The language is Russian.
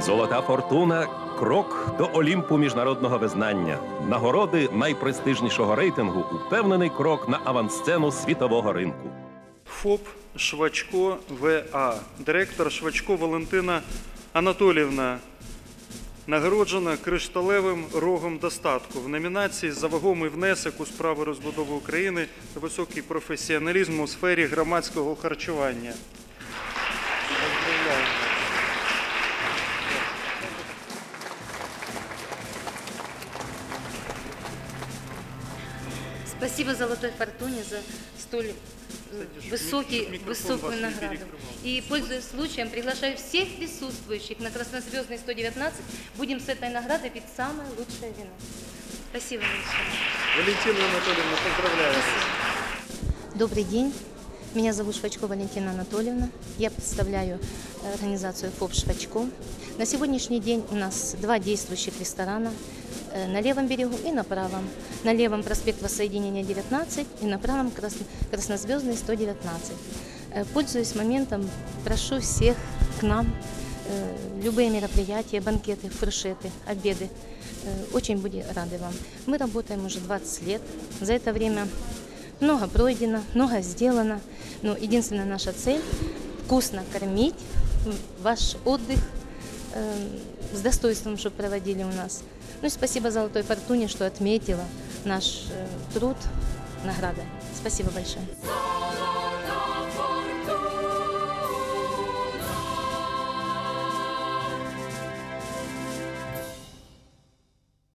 Золота фортуна крок до Олімпу міжнародного визнання. Нагороди найпрестижнішого рейтингу упевнений крок на авансцену світового ринку. ФОП Швачко ВА, директор Швачко Валентина Анатоліївна, нагороджена кришталевим рогом достатку в номінації за вагомий внесок у справи розбудови України та високий професіоналізм у сфері громадського харчування. Спасибо Золотой Фортуне за столь э, Кстати, высокий, высокую награду. И, пользуясь случаем, приглашаю всех присутствующих на Краснозвездный 119. Будем с этой наградой пить самое лучшее вино. Спасибо большое. Валентина Анатольевна, поздравляю. Добрый день. Меня зовут Швачко Валентина Анатольевна. Я представляю э, организацию ФОП «Швачко». На сегодняшний день у нас два действующих ресторана э, на левом берегу и на правом. На левом проспект Воссоединения 19 и на правом Крас- Краснозвездный 119. Э, Пользуясь моментом, прошу всех к нам. Любые мероприятия, банкеты, фуршеты, обеды. Очень буду рады вам. Мы работаем уже 20 лет. За это время много пройдено, много сделано. Но единственная наша цель – вкусно кормить, ваш отдых э, с достоинством, чтобы проводили у нас. Ну и спасибо Золотой Фортуне, что отметила наш э, труд наградой. Спасибо большое.